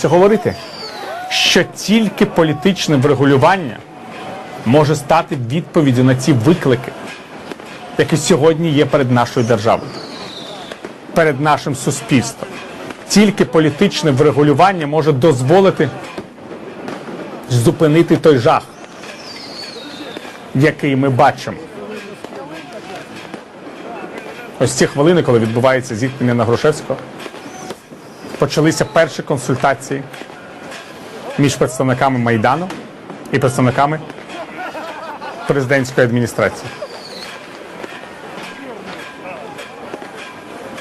це говорити, що тільки політичне врегулювання може стати відповіддю на ці виклики, які сьогодні є перед нашою державою, перед нашим суспільством. Тільки політичне врегулювання може дозволити зупинити той жах, який ми бачимо. Ось ці хвилини, коли відбувається зіткнення на Грушевського, почалися перші консультації між представниками Майдану і представниками президентської адміністрації.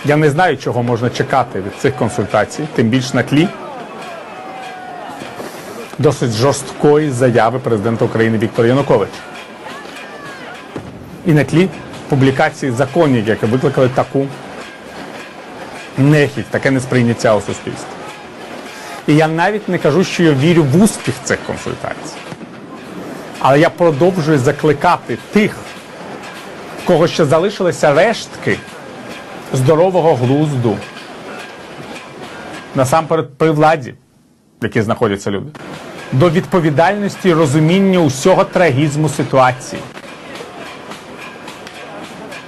Я не знаю, чого можна чекати від цих консультацій, тим більш на тлі досить жорсткої заяви президента України Віктора Януковича. І на тлі публікації законів, які викликали таку нехідь, таке несприйняття у суспільстві. І я навіть не кажу, що я вірю в успіх цих консультацій. Але я продовжую закликати тих, в кого ще залишилися рештки здорового глузду, насамперед при владі, в якій знаходяться люди, до відповідальності і розуміння усього трагізму ситуації,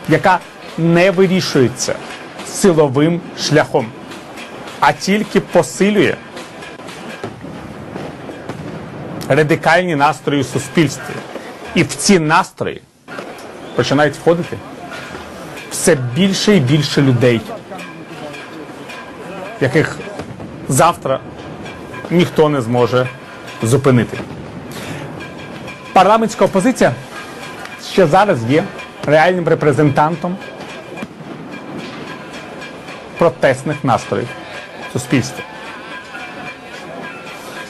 яка не вирішується силовим шляхом, а тільки посилює радикальні настрої у суспільстві. І в ці настрої починають входити все більше і більше людей, яких завтра ніхто не зможе зупинити. Парламентська опозиція ще зараз є реальним репрезентантом протестних настроїв суспільства.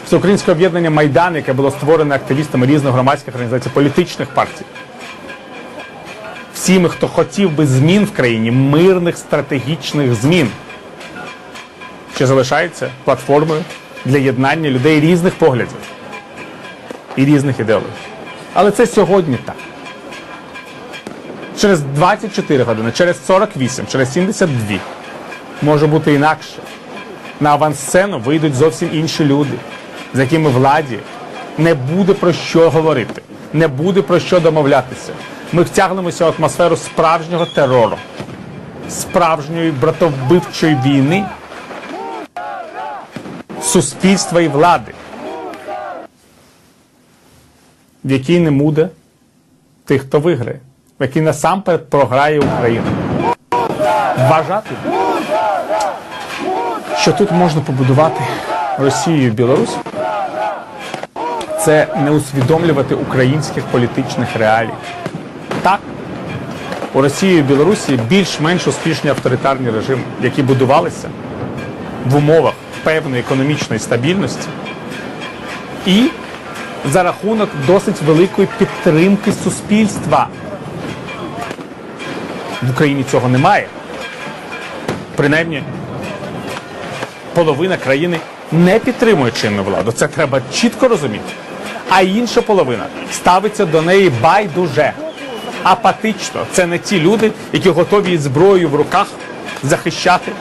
Всеукраїнське об'єднання Майдан, яке було створене активістами різних громадських організацій, політичних партій. Всіми, хто хотів би змін в країні, мирних стратегічних змін, що залишається платформою для єднання людей різних поглядів і різних ідеологій. Але це сьогодні так. Через 24 години, через 48, через 72 може бути інакше. На авансцену вийдуть зовсім інші люди, з якими владі не буде про що говорити, не буде про що домовлятися. Ми втягнемося в атмосферу справжнього терору, справжньої братовбивчої війни, суспільства і влади, в якій не буде тих, хто виграє, в якій насамперед програє Україна. Вважати, що тут можна побудувати Росію і Білорусь, це не усвідомлювати українських політичних реалій. Так, у Росії і Білорусі більш-менш успішні авторитарні режими, які будувалися в умовах певної економічної стабільності і за рахунок досить великої підтримки суспільства. В Україні цього немає. Принаймні, половина країни не підтримує чинну владу. Це треба чітко розуміти. А інша половина ставиться до неї байдуже, апатично. Це не ті люди, які готові із зброєю в руках захищати